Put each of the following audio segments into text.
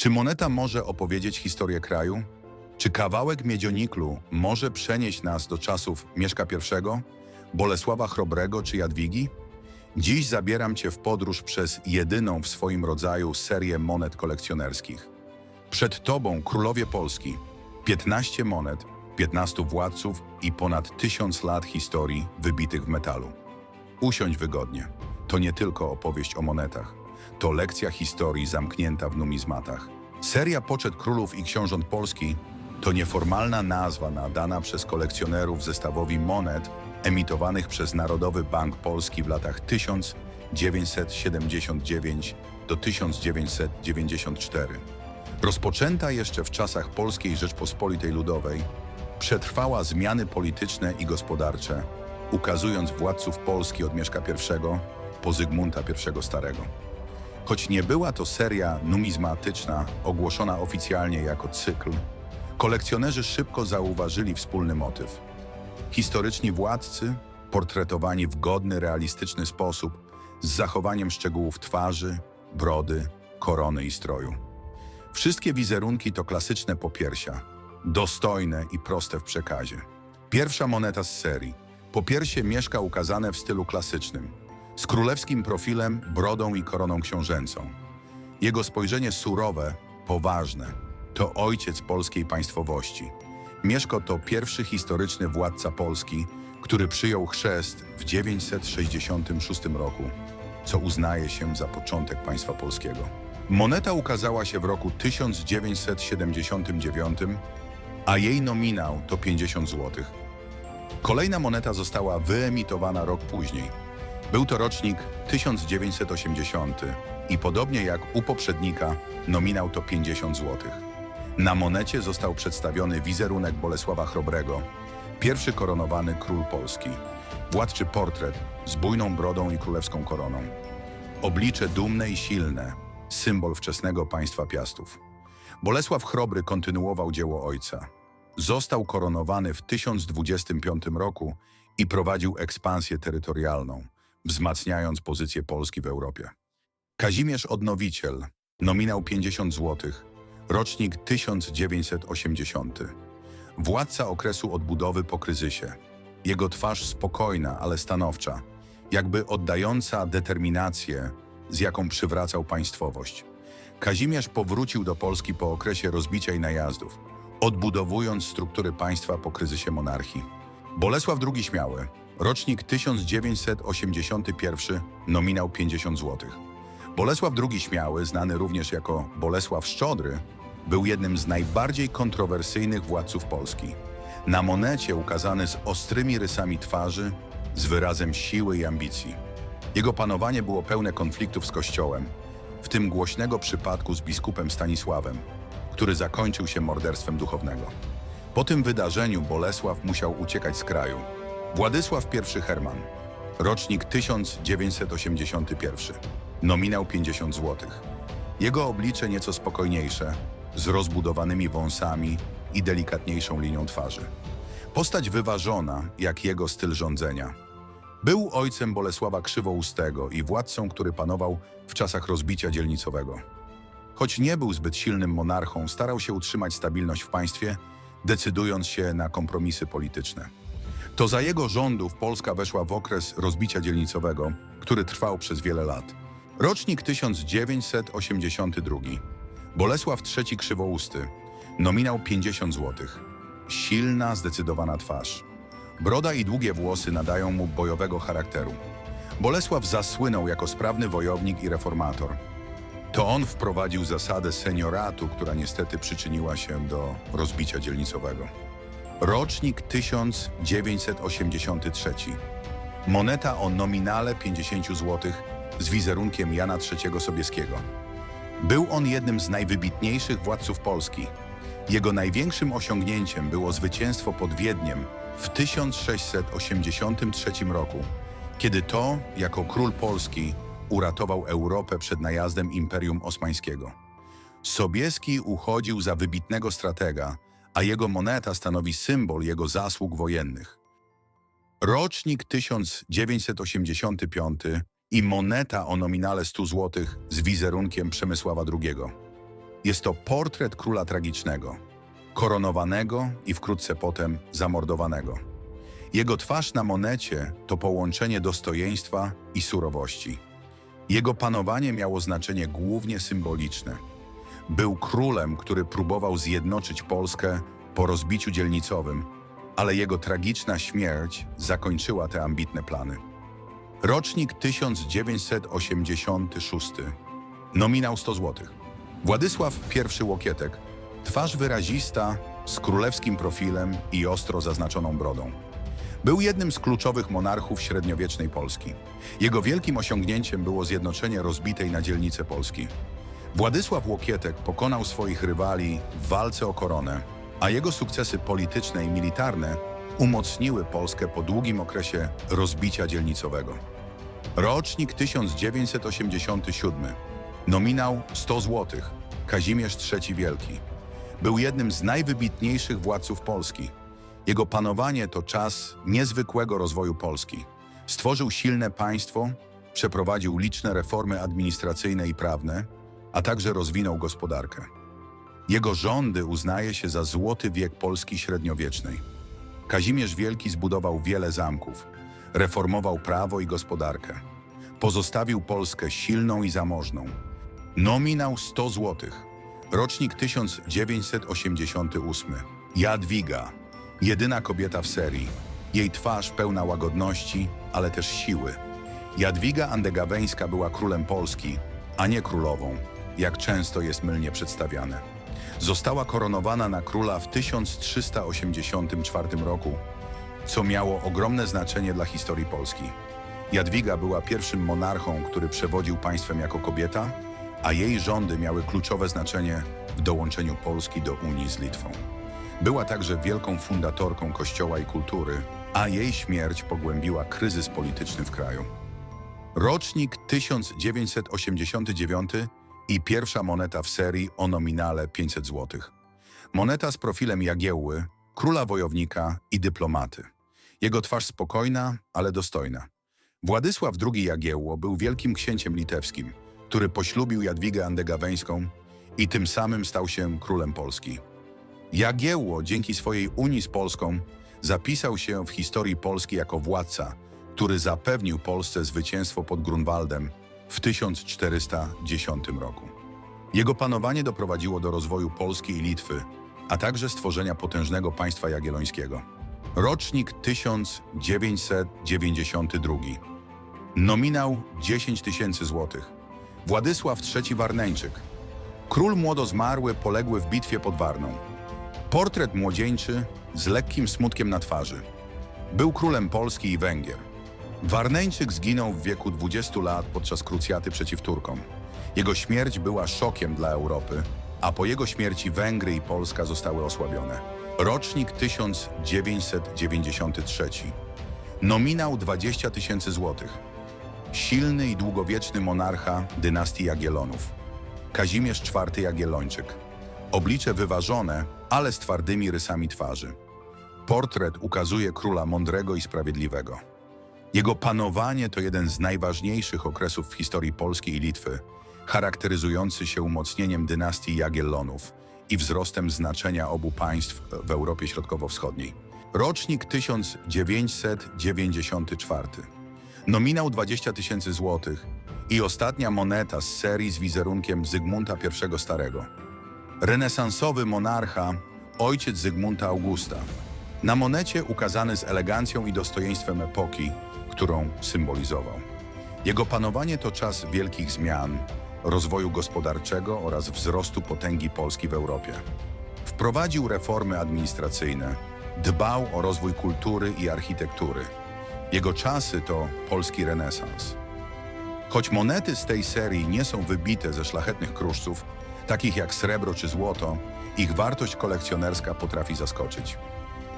Czy moneta może opowiedzieć historię kraju? Czy kawałek miedzioniklu może przenieść nas do czasów Mieszka I, Bolesława Chrobrego czy Jadwigi? Dziś zabieram Cię w podróż przez jedyną w swoim rodzaju serię monet kolekcjonerskich. Przed Tobą królowie Polski, 15 monet, 15 władców i ponad 1000 lat historii wybitych w metalu. Usiądź wygodnie. To nie tylko opowieść o monetach. To lekcja historii zamknięta w numizmatach. Seria Poczet Królów i Książąt Polski to nieformalna nazwa nadana przez kolekcjonerów zestawowi monet emitowanych przez Narodowy Bank Polski w latach 1979 do 1994. Rozpoczęta jeszcze w czasach Polskiej Rzeczpospolitej Ludowej, przetrwała zmiany polityczne i gospodarcze, ukazując władców Polski od Mieszka I po Zygmunta I Starego. Choć nie była to seria numizmatyczna, ogłoszona oficjalnie jako cykl, kolekcjonerzy szybko zauważyli wspólny motyw. Historyczni władcy, portretowani w godny, realistyczny sposób, z zachowaniem szczegółów twarzy, brody, korony i stroju. Wszystkie wizerunki to klasyczne popiersia, dostojne i proste w przekazie. Pierwsza moneta z serii. Popiersie mieszka ukazane w stylu klasycznym, z królewskim profilem, brodą i koroną książęcą. Jego spojrzenie surowe, poważne. To ojciec polskiej państwowości. Mieszko to pierwszy historyczny władca Polski, który przyjął chrzest w 966 roku, co uznaje się za początek państwa polskiego. Moneta ukazała się w roku 1979, a jej nominał to 50 zł. Kolejna moneta została wyemitowana rok później. Był to rocznik 1980 i podobnie jak u poprzednika, nominał to 50 zł. Na monecie został przedstawiony wizerunek Bolesława Chrobrego, pierwszy koronowany król Polski. Władczy portret z bujną brodą i królewską koroną. Oblicze dumne i silne, symbol wczesnego państwa Piastów. Bolesław Chrobry kontynuował dzieło ojca. Został koronowany w 1025 roku i prowadził ekspansję terytorialną, wzmacniając pozycję Polski w Europie. Kazimierz Odnowiciel, nominał 50 zł, rocznik 1980. Władca okresu odbudowy po kryzysie. Jego twarz spokojna, ale stanowcza, jakby oddająca determinację, z jaką przywracał państwowość. Kazimierz powrócił do Polski po okresie rozbicia i najazdów, odbudowując struktury państwa po kryzysie monarchii. Bolesław II Śmiały, rocznik 1981, nominał 50 zł. Bolesław II Śmiały, znany również jako Bolesław Szczodry, był jednym z najbardziej kontrowersyjnych władców Polski. Na monecie ukazany z ostrymi rysami twarzy, z wyrazem siły i ambicji. Jego panowanie było pełne konfliktów z Kościołem, w tym głośnego przypadku z biskupem Stanisławem, który zakończył się morderstwem duchownego. Po tym wydarzeniu Bolesław musiał uciekać z kraju. Władysław I Herman, rocznik 1981, nominał 50 zł. Jego oblicze nieco spokojniejsze, z rozbudowanymi wąsami i delikatniejszą linią twarzy. Postać wyważona, jak jego styl rządzenia. Był ojcem Bolesława Krzywoustego i władcą, który panował w czasach rozbicia dzielnicowego. Choć nie był zbyt silnym monarchą, starał się utrzymać stabilność w państwie, decydując się na kompromisy polityczne. To za jego rządów Polska weszła w okres rozbicia dzielnicowego, który trwał przez wiele lat. Rocznik 1982. Bolesław III Krzywousty. Nominał 50 zł. Silna, zdecydowana twarz. Broda i długie włosy nadają mu bojowego charakteru. Bolesław zasłynął jako sprawny wojownik i reformator. To on wprowadził zasadę senioratu, która niestety przyczyniła się do rozbicia dzielnicowego. Rocznik 1983. Moneta o nominale 50 zł z wizerunkiem Jana III Sobieskiego. Był on jednym z najwybitniejszych władców Polski. Jego największym osiągnięciem było zwycięstwo pod Wiedniem w 1683 roku, kiedy to, jako król Polski, uratował Europę przed najazdem Imperium Osmańskiego. Sobieski uchodził za wybitnego stratega, a jego moneta stanowi symbol jego zasług wojennych. Rocznik 1985 i moneta o nominale 100 zł z wizerunkiem Przemysława II. Jest to portret króla tragicznego, koronowanego i wkrótce potem zamordowanego. Jego twarz na monecie to połączenie dostojeństwa i surowości. Jego panowanie miało znaczenie głównie symboliczne. Był królem, który próbował zjednoczyć Polskę po rozbiciu dzielnicowym, ale jego tragiczna śmierć zakończyła te ambitne plany. Rocznik 1986. Nominał 100 zł. Władysław I Łokietek. Twarz wyrazista, z królewskim profilem i ostro zaznaczoną brodą. Był jednym z kluczowych monarchów średniowiecznej Polski. Jego wielkim osiągnięciem było zjednoczenie rozbitej na dzielnice Polski. Władysław Łokietek pokonał swoich rywali w walce o koronę, a jego sukcesy polityczne i militarne umocniły Polskę po długim okresie rozbicia dzielnicowego. Rocznik 1987. Nominał 100 zł. Kazimierz III Wielki. Był jednym z najwybitniejszych władców Polski. Jego panowanie to czas niezwykłego rozwoju Polski. Stworzył silne państwo, przeprowadził liczne reformy administracyjne i prawne, a także rozwinął gospodarkę. Jego rządy uznaje się za złoty wiek Polski średniowiecznej. Kazimierz Wielki zbudował wiele zamków, reformował prawo i gospodarkę. Pozostawił Polskę silną i zamożną. Nominał 100 zł. Rocznik 1988. Jadwiga. Jedyna kobieta w serii. Jej twarz pełna łagodności, ale też siły. Jadwiga Andegaweńska była królem Polski, a nie królową, jak często jest mylnie przedstawiane. Została koronowana na króla w 1384 roku, co miało ogromne znaczenie dla historii Polski. Jadwiga była pierwszym monarchą, który przewodził państwem jako kobieta, a jej rządy miały kluczowe znaczenie w dołączeniu Polski do Unii z Litwą. Była także wielką fundatorką kościoła i kultury, a jej śmierć pogłębiła kryzys polityczny w kraju. Rocznik 1989 i pierwsza moneta w serii o nominale 500 zł. Moneta z profilem Jagiełły, króla wojownika i dyplomaty. Jego twarz spokojna, ale dostojna. Władysław II Jagiełło był wielkim księciem litewskim, który poślubił Jadwigę Andegaweńską i tym samym stał się królem Polski. Jagiełło dzięki swojej unii z Polską zapisał się w historii Polski jako władca, który zapewnił Polsce zwycięstwo pod Grunwaldem w 1410 roku. Jego panowanie doprowadziło do rozwoju Polski i Litwy, a także stworzenia potężnego państwa jagiellońskiego. Rocznik 1992. Nominał 10 tysięcy złotych. Władysław III Warneńczyk. Król młodo zmarły, poległy w bitwie pod Warną. Portret młodzieńczy z lekkim smutkiem na twarzy. Był królem Polski i Węgier. Warneńczyk zginął w wieku 20 lat podczas krucjaty przeciw Turkom. Jego śmierć była szokiem dla Europy, a po jego śmierci Węgry i Polska zostały osłabione. Rocznik 1993. Nominał 20 tysięcy złotych. Silny i długowieczny monarcha dynastii Jagiellonów. Kazimierz IV Jagiellończyk. Oblicze wyważone, ale z twardymi rysami twarzy. Portret ukazuje króla mądrego i sprawiedliwego. Jego panowanie to jeden z najważniejszych okresów w historii Polski i Litwy, charakteryzujący się umocnieniem dynastii Jagiellonów i wzrostem znaczenia obu państw w Europie Środkowo-Wschodniej. Rocznik 1994. Nominał 20 tysięcy złotych i ostatnia moneta z serii z wizerunkiem Zygmunta I Starego. Renesansowy monarcha, ojciec Zygmunta Augusta. Na monecie ukazany z elegancją i dostojeństwem epoki, którą symbolizował. Jego panowanie to czas wielkich zmian, rozwoju gospodarczego oraz wzrostu potęgi Polski w Europie. Wprowadził reformy administracyjne, dbał o rozwój kultury i architektury. Jego czasy to polski renesans. Choć monety z tej serii nie są wybite ze szlachetnych kruszców, takich jak srebro czy złoto, ich wartość kolekcjonerska potrafi zaskoczyć.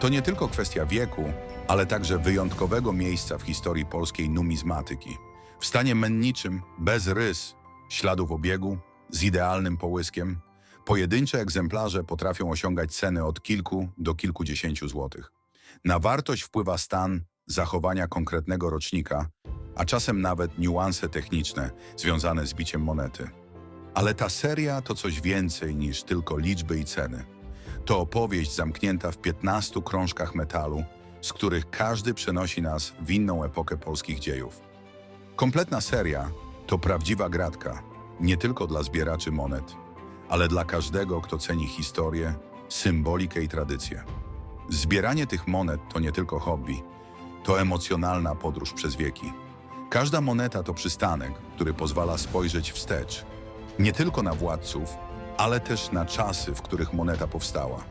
To nie tylko kwestia wieku, ale także wyjątkowego miejsca w historii polskiej numizmatyki. W stanie menniczym, bez rys, śladów obiegu, z idealnym połyskiem, pojedyncze egzemplarze potrafią osiągać ceny od kilku do kilkudziesięciu złotych. Na wartość wpływa stan zachowania konkretnego rocznika, a czasem nawet niuanse techniczne związane z biciem monety. Ale ta seria to coś więcej niż tylko liczby i ceny. To opowieść zamknięta w 15 krążkach metalu, z których każdy przenosi nas w inną epokę polskich dziejów. Kompletna seria to prawdziwa gratka, nie tylko dla zbieraczy monet, ale dla każdego, kto ceni historię, symbolikę i tradycję. Zbieranie tych monet to nie tylko hobby, to emocjonalna podróż przez wieki. Każda moneta to przystanek, który pozwala spojrzeć wstecz, nie tylko na władców, ale też na czasy, w których moneta powstała.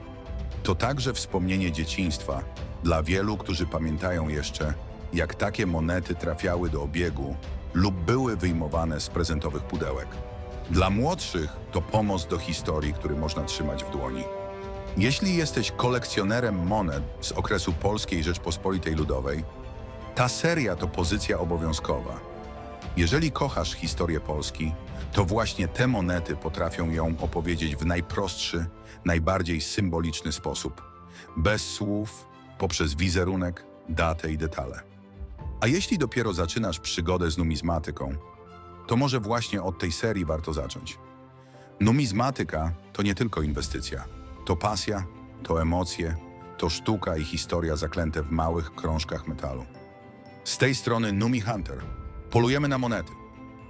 To także wspomnienie dzieciństwa dla wielu, którzy pamiętają jeszcze, jak takie monety trafiały do obiegu lub były wyjmowane z prezentowych pudełek. Dla młodszych to pomost do historii, który można trzymać w dłoni. Jeśli jesteś kolekcjonerem monet z okresu Polskiej Rzeczpospolitej Ludowej, ta seria to pozycja obowiązkowa. Jeżeli kochasz historię Polski, to właśnie te monety potrafią ją opowiedzieć w najprostszy, najbardziej symboliczny sposób. Bez słów, poprzez wizerunek, datę i detale. A jeśli dopiero zaczynasz przygodę z numizmatyką, to może właśnie od tej serii warto zacząć. Numizmatyka to nie tylko inwestycja. To pasja, to emocje, to sztuka i historia zaklęte w małych krążkach metalu. Z tej strony Numi Hunter. Polujemy na monety.